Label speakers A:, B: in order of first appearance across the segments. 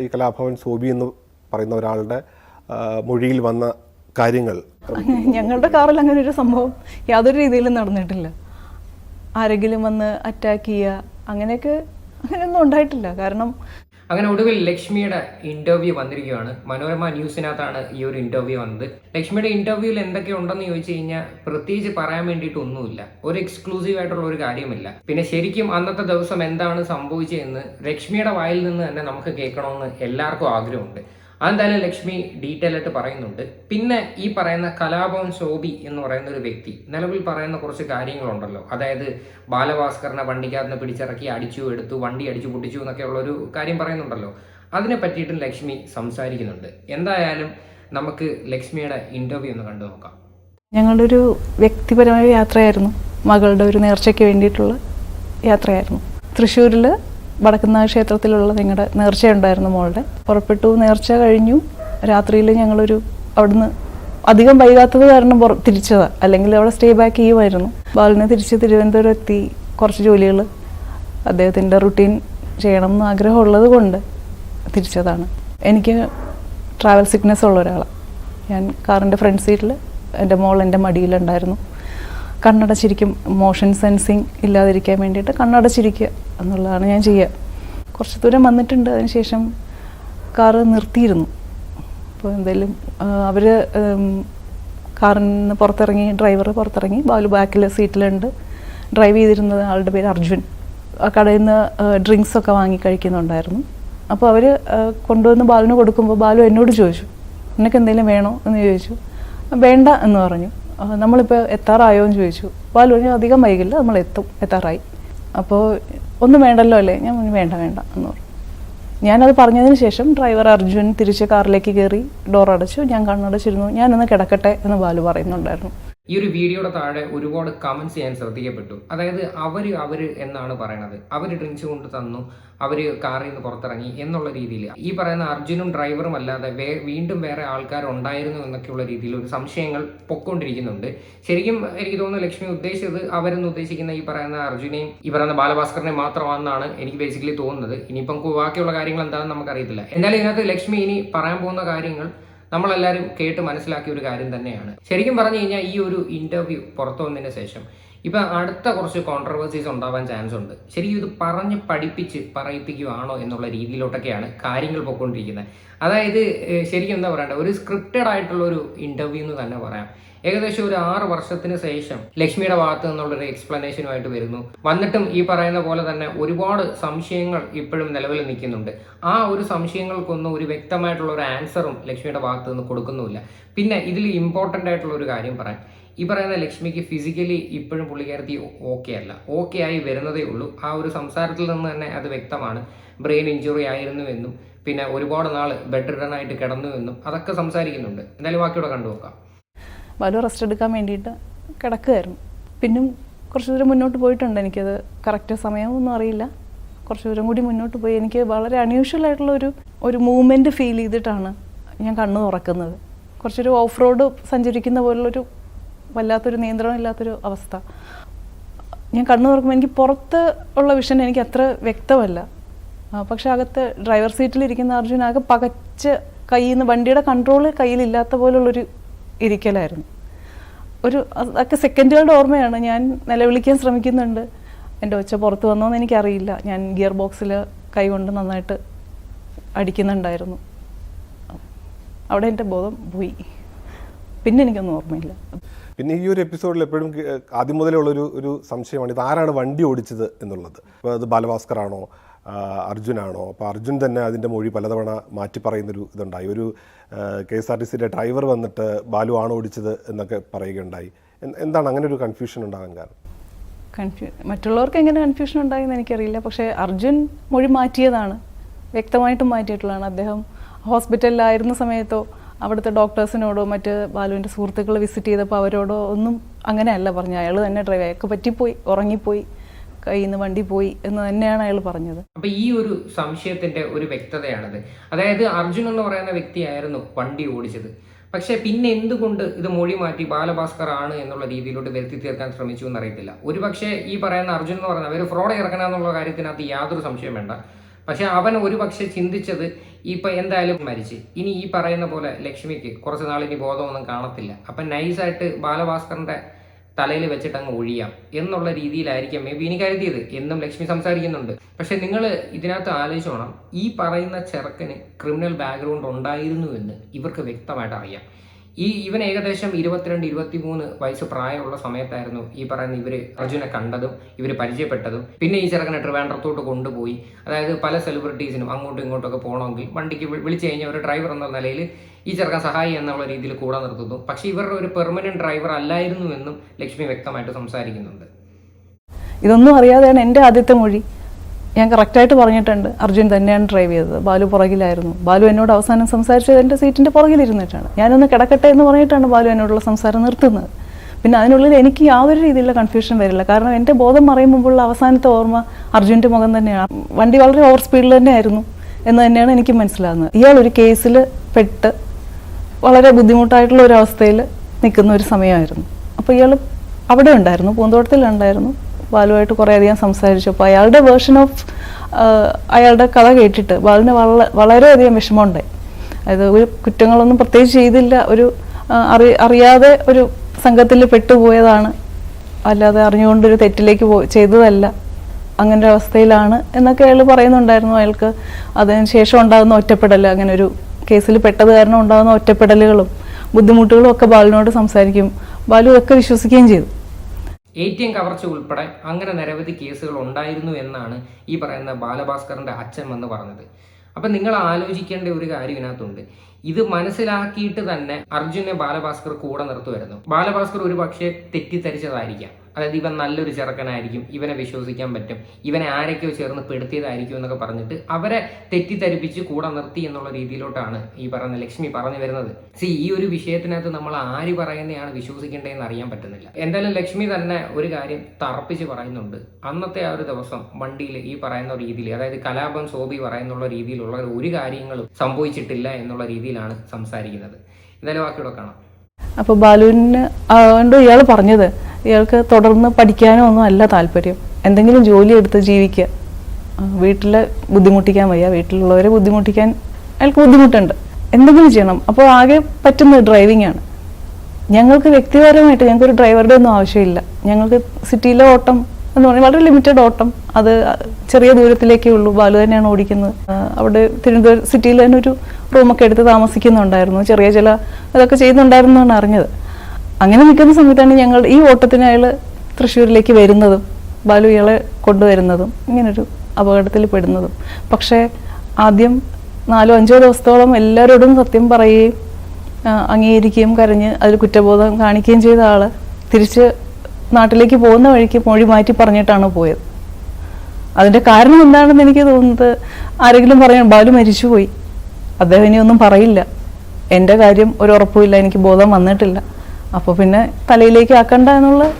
A: ഈ കലാഭവൻ സോബി എന്ന് പറയുന്ന ഒരാളുടെ മൊഴിയിൽ വന്ന കാര്യങ്ങൾ.
B: ഞങ്ങളുടെ കാറിൽ അങ്ങനെ ഒരു സംഭവം യാതൊരു രീതിയിലും നടന്നിട്ടില്ല. ആരെങ്കിലും വന്ന് അറ്റാക്ക് ചെയ്യുക അങ്ങനെയൊക്കെ അങ്ങനെയൊന്നും ഉണ്ടായിട്ടില്ല. കാരണം
C: അങ്ങനെ ഒടുവിൽ ലക്ഷ്മിയുടെ ഇന്റർവ്യൂ വന്നിരിക്കുകയാണ്. മനോരമ ന്യൂസിനകത്താണ് ഈ ഒരു ഇന്റർവ്യൂ വന്നത്. ലക്ഷ്മിയുടെ ഇന്റർവ്യൂവിൽ എന്തൊക്കെ ഉണ്ടെന്ന് ചോദിച്ചു കഴിഞ്ഞാൽ പ്രത്യേകിച്ച് പറയാൻ വേണ്ടിയിട്ട് ഒന്നുമില്ല. ഒരു എക്സ്ക്ലൂസീവ് ആയിട്ടുള്ള ഒരു കാര്യമില്ല. പിന്നെ ശരിക്കും അന്നത്തെ ദിവസം എന്താണ് സംഭവിച്ചതെന്ന് ലക്ഷ്മിയുടെ വായിൽ നിന്ന് തന്നെ നമുക്ക് കേൾക്കണമെന്ന് എല്ലാവർക്കും ആഗ്രഹമുണ്ട്. അതെന്തായാലും ലക്ഷ്മി ഡീറ്റെയിൽ ആയിട്ട് പറയുന്നുണ്ട്. പിന്നെ ഈ പറയുന്ന കലാഭവൻ ശോഭി എന്ന് പറയുന്ന ഒരു വ്യക്തി നിലവിൽ പറയുന്ന കുറച്ച് കാര്യങ്ങളുണ്ടല്ലോ. അതായത് ബാലഭാസ്കറിനെ വണ്ടിക്കകത്ത് നിന്ന് പിടിച്ചിറക്കി അടിച്ചു എടുത്തു വണ്ടി അടിച്ചു പൊട്ടിച്ചു എന്നൊക്കെയുള്ള ഒരു കാര്യം പറയുന്നുണ്ടല്ലോ. അതിനെ പറ്റിയിട്ടും ലക്ഷ്മി സംസാരിക്കുന്നുണ്ട്. എന്തായാലും നമുക്ക് ലക്ഷ്മിയുടെ ഇന്റർവ്യൂ ഒന്ന് കണ്ടു നോക്കാം.
B: ഞങ്ങളുടെ ഒരു വ്യക്തിപരമായ യാത്രയായിരുന്നു. മകളുടെ ഒരു നേർച്ചയ്ക്ക് വേണ്ടിയിട്ടുള്ള യാത്രയായിരുന്നു. തൃശ്ശൂരിൽ വടക്കുന്നാഥ ക്ഷേത്രത്തിലുള്ള ഞങ്ങളുടെ നേർച്ചയുണ്ടായിരുന്നു മോളുടെ പുറപ്പെട്ടു നേർച്ച കഴിഞ്ഞു. രാത്രിയിൽ ഞങ്ങളൊരു അവിടുന്ന് അധികം വൈകാത്തത് കാരണം പുറ- അല്ലെങ്കിൽ അവിടെ സ്റ്റേ ബാക്ക് ചെയ്യുമായിരുന്നു. ബാലിനെ തിരിച്ച് തിരുവനന്തപുരം എത്തി കുറച്ച് ജോലികൾ അദ്ദേഹത്തിന്റെ റുട്ടീൻ ചെയ്യണം എന്ന് ആഗ്രഹമുള്ളത് കൊണ്ട് തിരിച്ചതാണ്. എനിക്ക് ട്രാവൽ സിക്നെസ് ഉള്ള ഒരാളാണ് ഞാൻ കാറിന്റെ ഫ്രണ്ട് സീറ്റിൽ എന്റെ മോൾ എന്റെ മടിയിലുണ്ടായിരുന്നു. കണ്ണടച്ചിരിക്കും മോഷൻ സെൻസിങ് ഇല്ലാതിരിക്കാൻ വേണ്ടിയിട്ട് കണ്ണടച്ചിരിക്കുക എന്നുള്ളതാണ് ഞാൻ ചെയ്യുക. കുറച്ച് ദൂരം വന്നിട്ടുണ്ട് അതിനുശേഷം കാറ് നിർത്തിയിരുന്നു. അപ്പോൾ എന്തായാലും അവർ കാറിൽ നിന്ന് പുറത്തിറങ്ങി ഡ്രൈവർ പുറത്തിറങ്ങി ബാലു ബാക്കിൽ സീറ്റിലുണ്ട്. ഡ്രൈവ് ചെയ്തിരുന്നത് ആളുടെ പേര് അർജുൻ. കടയിൽ നിന്ന് ഡ്രിങ്ക്സ് ഒക്കെ വാങ്ങി കഴിക്കുന്നുണ്ടായിരുന്നു. അപ്പോൾ അവർ കൊണ്ടുവന്ന് ബാലിന് കൊടുക്കുമ്പോൾ ബാലു എന്നോട് ചോദിച്ചു നിനക്ക് എന്തെങ്കിലും വേണോ? എന്ന് ചോദിച്ചു. വേണ്ട എന്ന് പറഞ്ഞു. നമ്മളിപ്പോൾ എത്താറായോ എന്ന് ചോദിച്ചു. പറഞ്ഞു അധികം വൈകില്ല നമ്മൾ എത്തും. എത്താറായി. അപ്പോൾ ഒന്നും വേണ്ടല്ലോ അല്ലേ? ഞാൻ വേണ്ട വേണ്ട എന്ന് പറഞ്ഞു. ഞാനത് പറഞ്ഞതിന് ശേഷം ഡ്രൈവർ അർജുൻ തിരിച്ച് കാറിലേക്ക് കയറി ഡോർ അടച്ചു. ഞാൻ കണ്ണടച്ചിരുന്നു. ഞാനൊന്ന് കിടക്കട്ടെ എന്ന് ബാലു പറയുന്നുണ്ടായിരുന്നു.
C: ഈ ഒരു വീഡിയോയുടെ താഴെ ഒരുപാട് കമൻസ് ഞാൻ ശ്രദ്ധിക്കപ്പെട്ടു. അതായത് അവർ അവർ എന്നാണ് പറയണത്. അവർ ഡ്രിങ്ക്സ് കൊണ്ട് തന്നു അവർ കാറിൽ നിന്ന് പുറത്തിറങ്ങി എന്നുള്ള രീതിയിൽ. ഈ പറയുന്ന അർജുനും ഡ്രൈവറും അല്ലാതെ വേ വീണ്ടും വേറെ ആൾക്കാർ ഉണ്ടായിരുന്നു എന്നൊക്കെയുള്ള രീതിയിൽ ഒരു സംശയങ്ങൾ പൊക്കൊണ്ടിരിക്കുന്നുണ്ട്. ശരിക്കും എനിക്ക് തോന്നുന്നു ലക്ഷ്മി ഉദ്ദേശിച്ചത് അവരെന്ന് ഉദ്ദേശിക്കുന്ന ഈ പറയുന്ന അർജുനെയും ഈ പറയുന്ന ബാലഭാസ്കറിനെയും മാത്രമാണെന്നാണ് എനിക്ക് ബേസിക്കലി തോന്നുന്നത്. ഇനിയിപ്പം ബാക്കിയുള്ള കാര്യങ്ങൾ എന്താണെന്ന് നമുക്കറിയത്തില്ല. എന്നാലും ഇതിനകത്ത് ലക്ഷ്മി ഇനി പറയാൻ പോകുന്ന കാര്യങ്ങൾ നമ്മളെല്ലാവരും കേട്ട് മനസ്സിലാക്കിയ ഒരു കാര്യം തന്നെയാണ്. ശരിക്കും പറഞ്ഞു കഴിഞ്ഞാൽ ഈ ഒരു ഇന്റർവ്യൂ പുറത്തു വന്നതിന് ശേഷം ഇപ്പൊ അടുത്ത കുറച്ച് കോൺട്രവേഴ്സീസ് ഉണ്ടാവാൻ ചാൻസ് ഉണ്ട്. ശരിക്കും ഇത് പറഞ്ഞ് പഠിപ്പിച്ച് പറയിപ്പിക്കുകയാണോ എന്നുള്ള രീതിയിലോട്ടൊക്കെയാണ് കാര്യങ്ങൾ പോയിക്കൊണ്ടിരിക്കുന്നത്. അതായത് ശരിക്കും എന്താ പറയണ്ട ഒരു സ്ക്രിപ്റ്റഡ് ആയിട്ടുള്ള ഒരു ഇന്റർവ്യൂ എന്ന് തന്നെ പറയാം. ഏകദേശം ഒരു ആറ് വർഷത്തിന് ശേഷം ലക്ഷ്മിയുടെ ഭാഗത്ത് നിന്നുള്ളൊരു എക്സ്പ്ലനേഷനുമായിട്ട് വരുന്നു. വന്നിട്ടും ഈ പറയുന്ന പോലെ തന്നെ ഒരുപാട് സംശയങ്ങൾ ഇപ്പോഴും നിലവിൽ നിൽക്കുന്നുണ്ട്. ആ ഒരു സംശയങ്ങൾക്കൊന്നും ഒരു വ്യക്തമായിട്ടുള്ള ഒരു ആൻസറും ലക്ഷ്മിയുടെ ഭാഗത്ത് നിന്ന് കൊടുക്കുന്നുമില്ല. പിന്നെ ഇതിൽ ഇമ്പോർട്ടന്റ് ആയിട്ടുള്ള ഒരു കാര്യം പറയാം. ഈ പറയുന്ന ലക്ഷ്മിക്ക് ഫിസിക്കലി ഇപ്പോഴും പുള്ളിക്കാരത്തി ഓക്കെ അല്ല. ഓക്കെ ആയി വരുന്നതേ ഉള്ളൂ. ആ ഒരു സംസാരത്തിൽ നിന്ന് തന്നെ അത് വ്യക്തമാണ്. ബ്രെയിൻ ഇഞ്ചുറി ആയിരുന്നു എന്നും പിന്നെ ഒരുപാട് നാൾ ബെഡ് റിഡൺ ആയിട്ട് കിടന്നു എന്നും അതൊക്കെ സംസാരിക്കുന്നുണ്ട്. എന്തായാലും ബാക്കിയോടെ കണ്ടുനോക്കാം.
B: ബാലു റെസ്റ്റ് എടുക്കാൻ വേണ്ടിയിട്ട് കിടക്കുകയായിരുന്നു പിന്നും കുറച്ച് ദൂരം മുന്നോട്ട് പോയിട്ടുണ്ട്. എനിക്കത് കറക്റ്റ് സമയമൊന്നും അറിയില്ല. കുറച്ച് ദൂരം കൂടി മുന്നോട്ട് പോയി. എനിക്ക് വളരെ അൺയൂഷ്വൽ ആയിട്ടുള്ള ഒരു ഒരു മൂവ്മെന്റ് ഫീൽ ചെയ്തിട്ടാണ് ഞാൻ കണ്ണ് തുറക്കുന്നത്. കുറച്ചൊരു ഓഫ് റോഡ് സഞ്ചരിക്കുന്ന പോലുള്ളൊരു വല്ലാത്തൊരു നിയന്ത്രണം ഇല്ലാത്തൊരു അവസ്ഥ. ഞാൻ കണ്ണു തുറക്കുമ്പോൾ എനിക്ക് പുറത്ത് ഉള്ള വിഷൻ എനിക്ക് അത്ര വ്യക്തമല്ല. പക്ഷെ അകത്ത് ഡ്രൈവർ സീറ്റിലിരിക്കുന്ന അർജുൻ ആകെ പകച്ച് കയ്യിൽ നിന്ന് വണ്ടിയുടെ കൺട്രോൾ കയ്യിലില്ലാത്ത പോലുള്ളൊരു ഇരിക്കലായിരുന്നു. ഒരു അതൊക്കെ സെക്കൻഡുകളുടെ ഓർമ്മയാണ്. ഞാൻ നിലവിളിക്കാൻ ശ്രമിക്കുന്നുണ്ട്. എന്റെ ഒച്ച പുറത്ത് വന്നോന്ന് എനിക്കറിയില്ല. ഞാൻ ഗിയർ ബോക്സിൽ കൈ കൊണ്ട് നന്നായിട്ട് അടിക്കുന്നുണ്ടായിരുന്നു. അവിടെ എന്റെ ബോധം പോയി. പിന്നെ എനിക്കൊന്നും ഓർമ്മയില്ല.
A: പിന്നെ ഈ ഒരു എപ്പിസോഡിൽ എപ്പോഴും ആദ്യം മുതലേ ഉള്ളൊരു ഒരു സംശയമാണ്. ഇത് ആരാണ് വണ്ടി ഓടിച്ചത് എന്നുള്ളത്? അത് ബാലഭാസ്കർ ആണോ? അർജുനാണോ? അപ്പോൾ അർജുൻ തന്നെ അതിന്റെ മൊഴി പലതവണ മാറ്റി പറയുന്നൊരു ഇതുണ്ടായി. ഒരു കെ എസ് ആർ ടി സിയുടെ ഡ്രൈവർ വന്നിട്ട് ബാലു ആണോ ഓടിച്ചത് എന്നൊക്കെ പറയുകയുണ്ടായി. എന്താണ് അങ്ങനെ ഒരു കൺഫ്യൂഷൻ ഉണ്ടാകാൻ കാരണം?
B: കൺഫ്യൂ മറ്റുള്ളവർക്ക് എങ്ങനെ കൺഫ്യൂഷൻ ഉണ്ടായെന്ന് എനിക്കറിയില്ല. പക്ഷേ അർജുൻ മൊഴി മാറ്റിയതാണ്. വ്യക്തമായിട്ടും മാറ്റിയിട്ടുള്ളതാണ്. അദ്ദേഹം ഹോസ്പിറ്റലിലായിരുന്ന സമയത്തോ അവിടുത്തെ ഡോക്ടേഴ്സിനോടോ മറ്റ് ബാലുവിന്റെ സുഹൃത്തുക്കൾ വിസിറ്റ് ചെയ്തപ്പോൾ അവരോടോ ഒന്നും അങ്ങനെയല്ല പറഞ്ഞു അയാൾ തന്നെ ഡ്രൈവ് അയാൾക്ക് പറ്റിപ്പോയി ഉറങ്ങിപ്പോയി. കയ്യിൽ നിന്ന് വണ്ടി പോയി എന്ന് തന്നെയാണ് അയാൾ പറഞ്ഞത്.
C: അപ്പൊ ഈ ഒരു സംശയത്തിന്റെ ഒരു വ്യക്തതയാണത്. അതായത് അർജുൻ എന്ന് പറയുന്ന വ്യക്തിയായിരുന്നു വണ്ടി ഓടിച്ചത്. പക്ഷെ പിന്നെ എന്തുകൊണ്ട് ഇത് മൊഴി മാറ്റി ബാലഭാസ്കർ ആണ് എന്നുള്ള രീതിയിലോട്ട് വരുത്തി തീർക്കാൻ ശ്രമിച്ചു എന്നറിയത്തില്ല. ഒരു പക്ഷേ ഈ പറയുന്ന അർജുൻ എന്ന് പറയുന്ന അവർ ഫ്രോഡ് ഇറക്കണം എന്നുള്ള കാര്യത്തിനകത്ത് യാതൊരു സംശയം വേണ്ട. പക്ഷെ അവൻ ഒരു പക്ഷെ ചിന്തിച്ചത് ഇപ്പൊ എന്തായാലും മരിച്ച്. ഇനി ഈ പറയുന്ന പോലെ ലക്ഷ്മിക്ക് കുറച്ച് നാൾ ഇനി ബോധമൊന്നും കാണത്തില്ല. അപ്പൊ നൈസായിട്ട് ബാലഭാസ്കറിന്റെ തലയിൽ വെച്ചിട്ട് അങ്ങ് ഒഴിയാം എന്നുള്ള രീതിയിലായിരിക്കാം മേ ബി ഇനി കരുതിയത് എന്നും ലക്ഷ്മി സംസാരിക്കുന്നുണ്ട്. പക്ഷെ നിങ്ങൾ ഇതിനകത്ത് ആലോചിച്ചോണം ഈ പറയുന്ന ചെറുക്കന് ക്രിമിനൽ ബാക്ക്ഗ്രൗണ്ട് ഉണ്ടായിരുന്നു എന്ന് ഇവർക്ക് വ്യക്തമായിട്ട് അറിയാം. ഈ ഇവൻ ഏകദേശം ഇരുപത്തിരണ്ട് ഇരുപത്തിമൂന്ന് വയസ്സ് പ്രായമുള്ള സമയത്തായിരുന്നു ഈ പറയുന്ന ഇവർ അർജുനെ കണ്ടതും ഇവർ പരിചയപ്പെട്ടതും. പിന്നെ ഈ ചെറുക്കനെ ട്രിവാൻഡ്രത്തോട്ട് കൊണ്ടുപോയി. അതായത് പല സെലിബ്രിറ്റീസിനും അങ്ങോട്ടും ഇങ്ങോട്ടൊക്കെ പോകണമെങ്കിൽ വണ്ടിക്ക് വിളിച്ചു കഴിഞ്ഞാൽ ഒരു ഡ്രൈവർ എന്ന നിലയിൽ ഈ ചെറുക്കൻ സഹായി എന്നുള്ള രീതിയിൽ കൂടെ നിർത്തുന്നു. പക്ഷെ ഇവരുടെ ഒരു പെർമനന്റ് ഡ്രൈവർ അല്ലായിരുന്നു എന്നും ലക്ഷ്മി വ്യക്തമായിട്ട് സംസാരിക്കുന്നുണ്ട്.
B: ഇതൊന്നും അറിയാതെയാണ് എന്റെ ആദ്യത്തെ മൊഴി. ഞാൻ കറക്റ്റായിട്ട് പറഞ്ഞിട്ടുണ്ട്. അർജുൻ തന്നെയാണ് ഡ്രൈവ് ചെയ്തത്. ബാലു പുറകിലായിരുന്നു. ബാലു എന്നോട് അവസാനം സംസാരിച്ചത് എന്റെ സീറ്റിന്റെ പുറകിലിരുന്നിട്ടാണ്. ഞാനൊന്ന് കിടക്കട്ടെ എന്ന് പറഞ്ഞിട്ടാണ് ബാലു എന്നോടുള്ള സംസാരം നിർത്തുന്നത്. പിന്നെ അതിനുള്ളിൽ എനിക്ക് യാതൊരു രീതിയിലുള്ള കൺഫ്യൂഷൻ വരില്ല. കാരണം എന്റെ ബോധം മറയും മുമ്പുള്ള അവസാനത്തെ ഓർമ്മ അർജുന്റെ മുഖം തന്നെയാണ്. വണ്ടി വളരെ ഓവർ സ്പീഡിൽ തന്നെയായിരുന്നു എന്ന് തന്നെയാണ് എനിക്ക് മനസ്സിലാകുന്നത്. ഇയാൾ ഒരു കേസിൽ പെട്ട് വളരെ ബുദ്ധിമുട്ടായിട്ടുള്ള ഒരു അവസ്ഥയിൽ നിൽക്കുന്ന ഒരു സമയമായിരുന്നു. അപ്പോൾ ഇയാൾ അവിടെ ഉണ്ടായിരുന്നു പൂന്തോട്ടത്തിലുണ്ടായിരുന്നു ബാലുവായിട്ട് കുറേ അധികം സംസാരിച്ചു. അപ്പോൾ അയാളുടെ വേർഷൻ ഓഫ് അയാളുടെ കഥ കേട്ടിട്ട് ബാലുവിന് വള വളരെയധികം വിഷമമുണ്ടായി അതായത് ഒരു കുറ്റങ്ങളൊന്നും പ്രത്യേകിച്ച് ചെയ്തില്ല. ഒരു അറി അറിയാതെ ഒരു സംഘത്തിൽ പെട്ടുപോയതാണ്. അല്ലാതെ അറിഞ്ഞുകൊണ്ടൊരു തെറ്റിലേക്ക് പോ ചെയ്തതല്ല. അങ്ങനെ അവസ്ഥയിലാണ് എന്നൊക്കെ അയാൾ പറയുന്നുണ്ടായിരുന്നു. അയാൾക്ക് അതിന് ശേഷം ഉണ്ടാകുന്ന ഒറ്റപ്പെടൽ അങ്ങനെ ഒരു കേസിൽ പെട്ടത് കാരണം ഉണ്ടാകുന്ന ഒറ്റപ്പെടലുകളും ബുദ്ധിമുട്ടുകളും ഒക്കെ ബാലുവിനോട് സംസാരിക്കും. ബാലു ഒക്കെ വിശ്വസിക്കുകയും ചെയ്തു.
C: എ ടി എം കവർച്ച ഉൾപ്പെടെ അങ്ങനെ നിരവധി കേസുകൾ ഉണ്ടായിരുന്നു എന്നാണ് ഈ പറയുന്ന ബാലഭാസ്കറിന്റെ അച്ഛൻ വന്ന് പറഞ്ഞത്. അപ്പൊ നിങ്ങൾ ആലോചിക്കേണ്ട ഒരു കാര്യം ഇതിനകത്തുണ്ട്. ഇത് മനസ്സിലാക്കിയിട്ട് തന്നെ അർജുനെ ബാലഭാസ്കർ കൂടെ നിർത്തുമായിരുന്നു. ബാലഭാസ്കർ ഒരു പക്ഷേ തെറ്റിദ്ധരിച്ചതായിരിക്കാം. അതായത് ഇവൻ നല്ലൊരു ചെറുക്കനായിരിക്കും ഇവനെ വിശ്വസിക്കാൻ പറ്റും ഇവനെ ആരൊക്കെയോ ചേർന്ന് പെടുത്തിയതായിരിക്കും എന്നൊക്കെ പറഞ്ഞിട്ട് അവരെ തെറ്റിദ്ധരിപ്പിച്ച് കൂടെ നിർത്തി എന്നുള്ള രീതിയിലോട്ടാണ് ഈ പറയുന്ന ലക്ഷ്മി പറഞ്ഞു വരുന്നത്. സി ഈ ഒരു വിഷയത്തിനകത്ത് നമ്മൾ ആര് പറയുന്നതാണ് വിശ്വസിക്കേണ്ടതെന്ന് അറിയാൻ പറ്റുന്നില്ല. എന്തായാലും ലക്ഷ്മി തന്നെ ഒരു കാര്യം തറപ്പിച്ച് പറയുന്നുണ്ട്. അന്നത്തെ ആ ഒരു ദിവസം വണ്ടിയിൽ ഈ പറയുന്ന രീതിയിൽ അതായത് കലാപം സോബി പറയുന്നുള്ള രീതിയിലുള്ള ഒരു കാര്യങ്ങളും സംഭവിച്ചിട്ടില്ല എന്നുള്ള രീതിയിലാണ് സംസാരിക്കുന്നത്. എന്തായാലും ബാക്കിയുടെ കാണാം.
B: അപ്പോൾ ബാലുവിന് ഇയാൾ പറഞ്ഞത്. ഇയാൾക്ക് തുടർന്ന് പഠിക്കാനോ ഒന്നും അല്ല താല്പര്യം. എന്തെങ്കിലും ജോലി എടുത്ത് ജീവിക്കുക. വീട്ടിൽ ബുദ്ധിമുട്ടിക്കാൻ വയ്യ. വീട്ടിലുള്ളവരെ ബുദ്ധിമുട്ടിക്കാൻ അയാൾക്ക് ബുദ്ധിമുട്ടുണ്ട്. എന്തെങ്കിലും ചെയ്യണം. അപ്പോൾ ആകെ പറ്റുന്നത് ഡ്രൈവിംഗ് ആണ്. ഞങ്ങൾക്ക് വ്യക്തിപരമായിട്ട് ഞങ്ങൾക്ക് ഒരു ഡ്രൈവറുടെ ഒന്നും ആവശ്യമില്ല. ഞങ്ങൾക്ക് സിറ്റിയിലെ ഓട്ടം എന്ന് പറഞ്ഞാൽ വളരെ ലിമിറ്റഡ് ഓട്ടം. അത് ചെറിയ ദൂരത്തിലേക്കേ ഉള്ളൂ. ബാലു തന്നെയാണ് ഓടിക്കുന്നത്. അവിടെ തിരുവനന്തപുരം സിറ്റിയിൽ തന്നെ ഒരു റൂമൊക്കെ എടുത്ത് താമസിക്കുന്നുണ്ടായിരുന്നു. ചെറിയ ചില അതൊക്കെ ചെയ്യുന്നുണ്ടായിരുന്നു എന്നാണ് അറിഞ്ഞത്. അങ്ങനെ നിൽക്കുന്ന സമയത്താണ് ഞങ്ങൾ ഈ ഓട്ടത്തിന് അയാൾ തൃശ്ശൂരിലേക്ക് വരുന്നതും ബാലു ഇയാളെ കൊണ്ടുവരുന്നതും ഇങ്ങനൊരു അപകടത്തിൽ പെടുന്നതും. പക്ഷേ ആദ്യം നാലോ അഞ്ചോ ദിവസത്തോളം എല്ലാവരോടും സത്യം പറയുകയും അംഗീകരിക്കുകയും കരഞ്ഞ് അതിൽ കുറ്റബോധം കാണിക്കുകയും ചെയ്ത ആൾ തിരിച്ച് നാട്ടിലേക്ക് പോകുന്ന വഴിക്ക് മൊഴി മാറ്റി പറഞ്ഞിട്ടാണ് പോയത്. അതിന്റെ കാരണം എന്താണെന്ന് എനിക്ക് തോന്നുന്നത് ആരെങ്കിലും പറയണം ബാലു മരിച്ചുപോയി. അദ്ദേഹം ഇനിയൊന്നും പറയില്ല. എന്റെ കാര്യം ഒരു ഉറപ്പുമില്ല എനിക്ക് ബോധം വന്നിട്ടില്ല. അപ്പോൾ പിന്നെ തലയിലേക്ക് ആക്കണ്ട എന്നുള്ള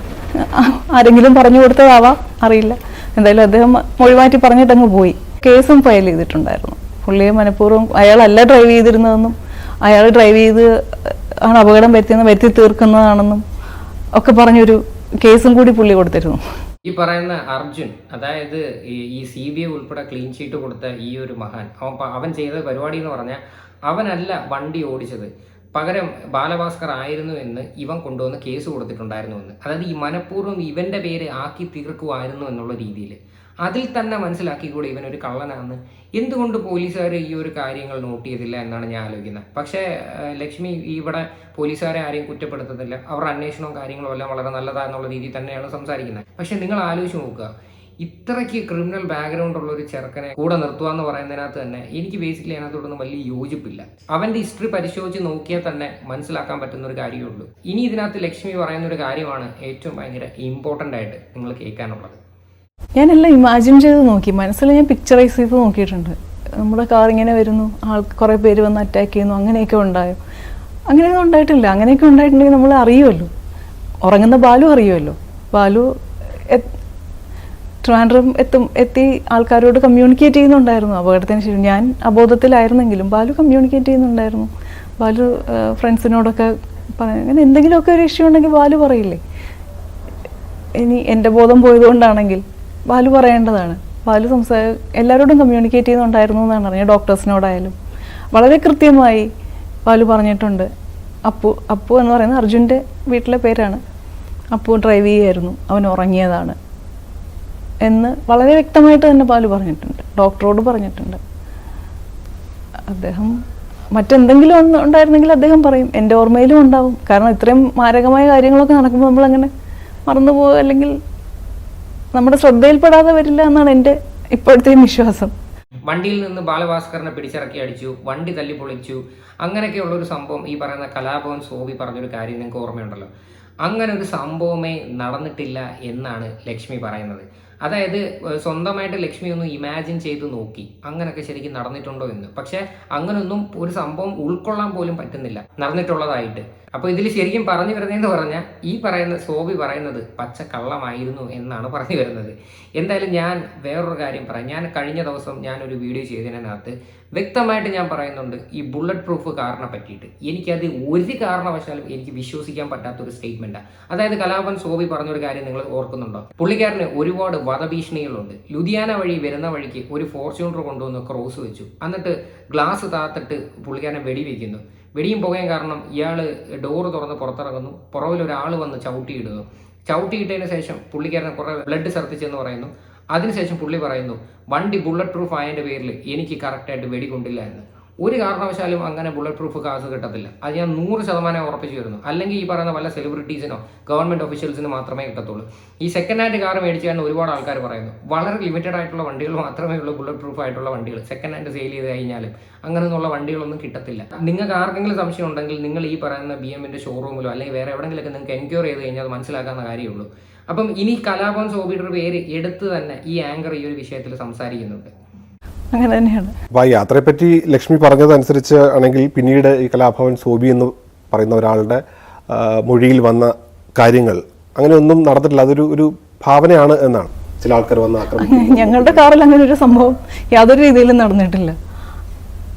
B: ആരെങ്കിലും പറഞ്ഞു കൊടുത്തതാവാം. അറിയില്ല. എന്തായാലും അദ്ദേഹം മൊഴിമാറ്റി പറഞ്ഞിട്ട് അങ്ങ് പോയി. കേസും ഫയൽ ചെയ്തിട്ടുണ്ടായിരുന്നു. പുള്ളിയെ മനഃപൂർവം അയാളല്ല ഡ്രൈവ് ചെയ്തിരുന്നതെന്നും അയാൾ ഡ്രൈവ് ചെയ്ത് ആണ് അപകടം വരുത്തിയെന്ന് വരുത്തി തീർക്കുന്നതാണെന്നും ഒക്കെ പറഞ്ഞൊരു കേസും കൂടി പുള്ളി കൊടുത്തിരുന്നു.
C: ഈ പറയുന്ന അർജുൻ അതായത് ഈ- സി ബി ഐ ഉൾപ്പെടെ ക്ലീൻ ഷീറ്റ് കൊടുത്ത ഈ ഒരു മഹാൻ അവൻ അവൻ ചെയ്ത പരിപാടി എന്ന് പറഞ്ഞാൽ അവനല്ല വണ്ടി ഓടിച്ചത്. പകരം ബാലഭാസ്കർ ആയിരുന്നു എന്ന് ഇവൻ കൊണ്ടുവന്ന് കേസ് കൊടുത്തിട്ടുണ്ടായിരുന്നു എന്ന് അതായത് ഈ മനഃപൂർവം ഇവന്റെ പേര് ആക്കി തീർക്കുമായിരുന്നു എന്നുള്ള രീതിയിൽ അതിൽ തന്നെ മനസ്സിലാക്കി മനസ്സിലാക്കിക്കൂടെ ഇവൻ ഒരു കള്ളനാണ് എന്തുകൊണ്ട് പോലീസുകാർ ഈ ഒരു കാര്യങ്ങൾ നോട്ട് ചെയ്തില്ല എന്നാണ് ഞാൻ ആലോചിക്കുന്നത്. പക്ഷേ ലക്ഷ്മി ഇവിടെ പോലീസുകാരെ ആരെയും കുറ്റപ്പെടുത്തത്തില്ല. അവരുടെ അന്വേഷണവും കാര്യങ്ങളും എല്ലാം വളരെ നല്ലതാണെന്നുള്ള രീതിയിൽ തന്നെയാണ് സംസാരിക്കുന്നത്. പക്ഷെ നിങ്ങൾ ആലോചിച്ച് നോക്കുക. ഇത്രയ്ക്ക് ക്രിമിനൽ ബാക്ക്ഗ്രൗണ്ട് ഉള്ള ഒരു ചെറുക്കനെ കൂടെ നിർത്തുക എന്ന് പറയുന്നതിനകത്ത് തന്നെ എനിക്ക് ബേസിക്കലി അതിനകത്തോടൊന്നും വലിയ യോജിപ്പില്ല. അവന്റെ ഹിസ്റ്ററി പരിശോധിച്ച് നോക്കിയാൽ തന്നെ മനസ്സിലാക്കാൻ പറ്റുന്ന ഒരു കാര്യമേ ഉള്ളൂ. ഇനി ഇതിനകത്ത് ലക്ഷ്മി പറയുന്ന ഒരു കാര്യമാണ് ഏറ്റവും ഭയങ്കര ഇമ്പോർട്ടന്റ് ആയിട്ട് നിങ്ങൾ കേൾക്കാനുള്ളത്.
B: ഞാനെല്ലാം ഇമാജിൻ ചെയ്ത് നോക്കി. മനസ്സിൽ ഞാൻ പിക്ചറൈസ് ചെയ്ത് നോക്കിയിട്ടുണ്ട്. നമ്മുടെ കാർ ഇങ്ങനെ വരുന്നു. ആൾ കുറേ പേര് വന്ന് അറ്റാക്ക് ചെയ്യുന്നു. അങ്ങനെയൊക്കെ ഉണ്ടായോ? അങ്ങനെയൊന്നും ഉണ്ടായിട്ടില്ല. അങ്ങനെയൊക്കെ ഉണ്ടായിട്ടുണ്ടെങ്കിൽ നമ്മൾ അറിയുമല്ലോ. ഉറങ്ങുന്ന ബാലു അറിയുമല്ലോ. ബാലു ട്രിവാൻഡ്രം എത്തും എത്തി ആൾക്കാരോട് കമ്മ്യൂണിക്കേറ്റ് ചെയ്യുന്നുണ്ടായിരുന്നു. അപകടത്തിന് ശേഷം ഞാൻ അബോധത്തിലായിരുന്നെങ്കിലും ബാലു കമ്മ്യൂണിക്കേറ്റ് ചെയ്യുന്നുണ്ടായിരുന്നു. ബാലു ഫ്രണ്ട്സിനോടൊക്കെ പറയാൻ അങ്ങനെ എന്തെങ്കിലുമൊക്കെ ഒരു ഇഷ്യൂ ഉണ്ടെങ്കിൽ ബാലു പറയില്ലേ? ഇനി എന്റെ ബോധം പോയതുകൊണ്ടാണെങ്കിൽ ബാലു പറയേണ്ടതാണ്. ബാലു സംസാര എല്ലാവരോടും കമ്മ്യൂണിക്കേറ്റ് ചെയ്യുന്നുണ്ടായിരുന്നു എന്നാണ് പറഞ്ഞത് ഡോക്ടേഴ്സിനോടായാലും വളരെ കൃത്യമായി ബാലു പറഞ്ഞിട്ടുണ്ട്. അപ്പു അപ്പു എന്ന് പറയുന്നത് അർജുന്റെ വീട്ടിലെ പേരാണ്. അപ്പു ഡ്രൈവ് ചെയ്യായിരുന്നു. അവൻ ഉറങ്ങിയതാണ്. എന്ന് വളരെ വ്യക്തമായിട്ട് തന്നെ പാൽ പറഞ്ഞിട്ടുണ്ട്. ഡോക്ടറോട് പറഞ്ഞിട്ടുണ്ട്. അദ്ദേഹം മറ്റെന്തെങ്കിലും ഒന്ന് ഉണ്ടായിരുന്നെങ്കിൽ അദ്ദേഹം പറയും. എന്റെ ഓർമ്മയിലും ഉണ്ടാവും. കാരണം ഇത്രയും മാരകമായ കാര്യങ്ങളൊക്കെ നടക്കുമ്പോൾ നമ്മളങ്ങനെ മറന്നു പോകുക അല്ലെങ്കിൽ നമ്മുടെ ശ്രദ്ധയിൽപ്പെടാതെ വരില്ല എന്നാണ് എന്റെ ഇപ്പോഴത്തെയും വിശ്വാസം.
C: വണ്ടിയിൽ നിന്ന് ബാലഭാസ്കറിനെ പിടിച്ചിറക്കി അടിച്ചു വണ്ടി തല്ലി പൊളിച്ചു അങ്ങനെയൊക്കെയുള്ള ഒരു സംഭവം ഈ പറയുന്ന കലാഭവൻ സോബി പറഞ്ഞൊരു കാര്യം നിങ്ങൾക്ക് ഓർമ്മയുണ്ടല്ലോ. അങ്ങനെ ഒരു സംഭവമേ നടന്നിട്ടില്ല എന്നാണ് ലക്ഷ്മി പറയുന്നത്. അതായത് സ്വന്തമായിട്ട് ലക്ഷ്മി ഒന്ന് ഇമാജിൻ ചെയ്ത് നോക്കി. അങ്ങനെയൊക്കെ ശരിക്കും നടന്നിട്ടുണ്ടോ എന്ന്. പക്ഷെ അങ്ങനൊന്നും ഒരു സംഭവം ഉൾക്കൊള്ളാൻ പോലും പറ്റുന്നില്ല. നടന്നിട്ടുള്ളതായിട്ട്. അപ്പോൾ ഇതിൽ ശരിക്കും പറഞ്ഞു വരുന്നതെന്ന് പറഞ്ഞാൽ ഈ പറയുന്ന സോബി പറയുന്നത് പച്ച കള്ളമായിരുന്നു എന്നാണ് പറഞ്ഞു വരുന്നത്. എന്തായാലും ഞാൻ വേറൊരു കാര്യം പറയാം. ഞാൻ കഴിഞ്ഞ ദിവസം ഞാനൊരു വീഡിയോ ചെയ്തതിനകത്ത് വ്യക്തമായിട്ട് ഞാൻ പറയുന്നുണ്ട് ഈ ബുള്ളറ്റ് പ്രൂഫ് കാറിനെ പറ്റിയിട്ട്. എനിക്കത് ഒരു കാരണവശാലും എനിക്ക് വിശ്വസിക്കാൻ പറ്റാത്ത ഒരു സ്റ്റേറ്റ്മെന്റാണ് അതായത് കലാപൻ സോബി പറഞ്ഞൊരു കാര്യം നിങ്ങൾ ഓർക്കുന്നുണ്ടോ? പുള്ളിക്കാരന് ഒരുപാട് വധഭീഷണികളുണ്ട്. ലുധിയാന വഴി വരുന്ന വഴിക്ക് ഒരു ഫോർച്യൂണർ കൊണ്ടുവന്ന് ക്രോസ് വെച്ചു. എന്നിട്ട് ഗ്ലാസ് താത്തിട്ട് പുള്ളിക്കാരനെ വെടിവെക്കുന്നു. വെടിയും പുകയും കാരണം ഇയാൾ ഡോറ് തുറന്ന് പുറത്തിറങ്ങുന്നു. പുറകിൽ ഒരാൾ വന്ന് ചവിട്ടിയിടുന്നു. ചവിട്ടിയിട്ടതിന് ശേഷം പുള്ളിക്കാരനെ കുറേ ബ്ലഡ് ഛർദ്ദിച്ചെന്ന് പറയുന്നു. അതിനുശേഷം പുള്ളി പറയുന്നു വണ്ടി ബുള്ളറ്റ് പ്രൂഫ് ആയതിന്റെ പേരിൽ എനിക്ക് കറക്റ്റായിട്ട് വെടി കൊണ്ടില്ല എന്ന്. ഒരു കാരണവശാലും അങ്ങനെ ബുള്ളറ്റ് പ്രൂഫ് കാസ് കിട്ടത്തില്ല. അത് ഞാൻ നൂറ് ശതമാനം ഉറപ്പിച്ചു വരുന്നു. അല്ലെങ്കിൽ ഈ പറയുന്ന വല്ല സെലിബ്രിറ്റീസിനോ ഗവൺമെന്റ് ഒഫീഷ്യൽസിനോ മാത്രമേ കിട്ടത്തുള്ളൂ. ഈ സെക്കൻഡ് ഹാൻഡ് കാർ മേടിച്ചാണ് ഒരുപാട് ആൾക്കാർ പറയുന്നു. വളരെ ലിമിറ്റഡ് ആയിട്ടുള്ള വണ്ടികൾ മാത്രമേ ഉള്ളൂ ബുള്ളറ്റ് പ്രൂഫ് ആയിട്ടുള്ള വണ്ടികൾ. സെക്കൻഡ് ഹാൻഡ് സെയിൽ ചെയ്ത് കഴിഞ്ഞാലും ഉള്ള വണ്ടികളൊന്നും കിട്ടത്തില്ല. നിങ്ങൾക്ക് ആർക്കെങ്കിലും സംശയം ഉണ്ടെങ്കിൽ നിങ്ങൾ ഈ പറയുന്ന ബി എമ്മിന്റെ ഷോറൂമിലോ അല്ലെങ്കിൽ വേറെ എവിടെയെങ്കിലൊക്കെ നിങ്ങൾക്ക് എൻക്വയർ ചെയ്ത് കഴിഞ്ഞാൽ അത് മനസ്സിലാക്കാവുന്ന കാര്യമുള്ളൂ. അപ്പം ഇനി കലാഭവൻ സോബിയുടെ പേര് എടുത്ത് തന്നെ ഈ ആങ്കർ ഈ ഒരു വിഷയത്തിൽ സംസാരിക്കുന്നുണ്ട്.
B: അങ്ങനെ തന്നെയാണ്
A: അപ്പോൾ ആ യാത്രയെപ്പറ്റി ലക്ഷ്മി പറഞ്ഞതനുസരിച്ച് ആണെങ്കിൽ പിന്നീട് ഈ കലാഭവൻ സോബി എന്ന് പറയുന്ന ഒരാളുടെ മൊഴിയിൽ വന്ന കാര്യങ്ങൾ അങ്ങനെ ഒന്നും നടന്നിട്ടില്ല. അതൊരു ഒരു ഭാവനയാണ് എന്നാണ് ചില ആൾക്കാർ വന്ന് ആക്രമിക്കും
B: ഞങ്ങളുടെ കാറിൽ അങ്ങനെ ഒരു സംഭവം യാതൊരു രീതിയിലും നടന്നിട്ടില്ല.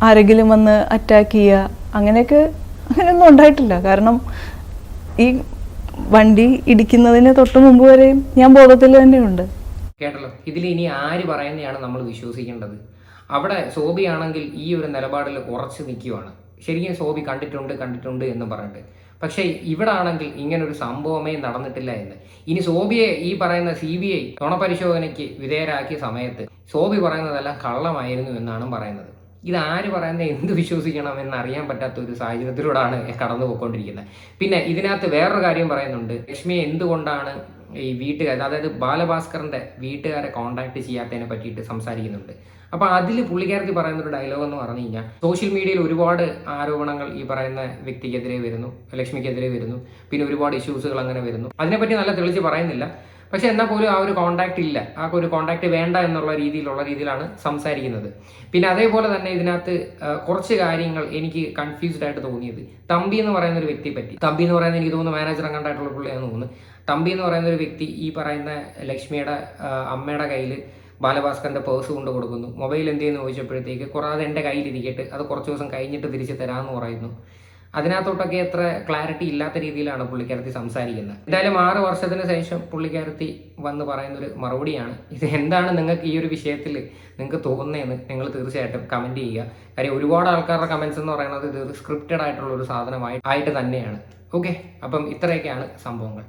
B: ആരെങ്കിലും വന്ന് അറ്റാക്ക് ചെയ്യുക അങ്ങനെയൊക്കെ അങ്ങനെയൊന്നും ഉണ്ടായിട്ടില്ല. കാരണം ഈ വണ്ടി ഇടിക്കുന്നതിന് തൊട്ട് മുമ്പ് വരെയും ഞാൻ ബോധത്തിൽ തന്നെയുണ്ട്.
C: കേട്ടല്ലോ. ഇതിൽ ഇനി ആര് പറയുന്നതാണ് നമ്മൾ വിശ്വസിക്കേണ്ടത്? അവിടെ സോബിയാണെങ്കിൽ ഈ ഒരു നിലപാടിൽ ഉറച്ചു നിൽക്കുവാണ്. ശരിക്കും സോബി കണ്ടിട്ടുണ്ട് കണ്ടിട്ടുണ്ട് എന്ന് പറഞ്ഞിട്ട്. പക്ഷേ ഇവിടെ ആണെങ്കിൽ ഇങ്ങനെ ഒരു സംഭവമേ നടന്നിട്ടില്ല എന്ന്. ഇനി സോബിയെ ഈ പറയുന്ന സി ബി ഐ നുണപരിശോധനയ്ക്ക് വിധേയരാക്കിയ സമയത്ത് സോബി പറയുന്നതെല്ലാം കള്ളമായിരുന്നു എന്നാണ് പറയുന്നത്. ഇത് ആര് പറയുന്ന എന്ത് വിശ്വസിക്കണം എന്ന് അറിയാൻ പറ്റാത്ത ഒരു സാഹചര്യത്തിലൂടെയാണ് കടന്നു പോയിക്കൊണ്ടിരിക്കുന്നത്. പിന്നെ ഇതിനകത്ത് വേറൊരു കാര്യം പറയുന്നുണ്ട്. ലക്ഷ്മിയെ എന്തുകൊണ്ടാണ് ഈ വീട്ടുകാർ അതായത് ബാലഭാസ്കറിന്റെ വീട്ടുകാരെ കോണ്ടാക്ട് ചെയ്യാത്തതിനെ പറ്റിയിട്ട് സംസാരിക്കുന്നുണ്ട്. അപ്പൊ അതിൽ പുള്ളിക്കാരത്തി പറയുന്ന ഒരു ഡയലോഗ് എന്ന് പറഞ്ഞു കഴിഞ്ഞാൽ സോഷ്യൽ മീഡിയയിൽ ഒരുപാട് ആരോപണങ്ങൾ ഈ പറയുന്ന വ്യക്തിക്കെതിരെ വരുന്നു ലക്ഷ്മിക്കെതിരെ വരുന്നു പിന്നെ ഒരുപാട് ഇഷ്യൂസുകൾ അങ്ങനെ വരുന്നു. അതിനെപ്പറ്റി നല്ല തെളിച്ച് പറയുന്നില്ല. പക്ഷെ എന്നാൽ പോലും ആ ഒരു കോണ്ടാക്ട് ഇല്ല. ആ ഒരു കോണ്ടാക്ട് വേണ്ട എന്നുള്ള രീതിയിലുള്ള രീതിയിലാണ് സംസാരിക്കുന്നത്. പിന്നെ അതേപോലെ തന്നെ ഇതിനകത്ത് കുറച്ച് കാര്യങ്ങൾ എനിക്ക് കൺഫ്യൂസ്ഡ് ആയിട്ട് തോന്നിയത്. തമ്പി എന്ന് പറയുന്ന ഒരു വ്യക്തിയെ പറ്റി. തമ്പി എന്ന് പറയുന്നത് എനിക്ക് തോന്നുന്നു മാനേജർ അങ്ങോട്ടായിട്ടുള്ള പുള്ളിയാണെന്ന് തോന്നുന്നു. തമ്പി എന്ന് പറയുന്ന ഒരു വ്യക്തി ഈ പറയുന്ന ലക്ഷ്മിയുടെ അമ്മയുടെ കയ്യിൽ ബാലഭാസ്കറിന്റെ പേഴ്സ് കൊണ്ട് കൊടുക്കുന്നു. മൊബൈൽ എന്ത് ചെയ്യുന്നു ചോദിച്ചപ്പോഴത്തേക്ക് കുറാതെ എന്റെ കയ്യിലിരിക്കട്ടെ അത് കുറച്ച് ദിവസം കഴിഞ്ഞിട്ട് തിരിച്ച് തരാമെന്ന് പറയുന്നു. അതിനകത്തോട്ടൊക്കെ എത്ര ക്ലാരിറ്റി ഇല്ലാത്ത രീതിയിലാണ് പുള്ളിക്കാരത്തി സംസാരിക്കുന്നത്. എന്തായാലും ആറ് വർഷത്തിന് ശേഷം പുള്ളിക്കാരത്തി വന്ന് പറയുന്നൊരു മറുപടിയാണ്. ഇത് എന്താണ് നിങ്ങൾക്ക് ഈ ഒരു വിഷയത്തിൽ നിങ്ങൾക്ക് തോന്നുന്നതെന്ന് നിങ്ങൾ തീർച്ചയായിട്ടും കമന്റ് ചെയ്യുക. കാര്യം ഒരുപാട് ആൾക്കാരുടെ കമൻസ് എന്ന് പറയുന്നത് ഇത് സ്ക്രിപ്റ്റഡ് ആയിട്ടുള്ള ഒരു സാധനമായി ആയിട്ട് തന്നെയാണ്. ഓക്കെ അപ്പം ഇത്രയൊക്കെയാണ് സംഭവങ്ങൾ.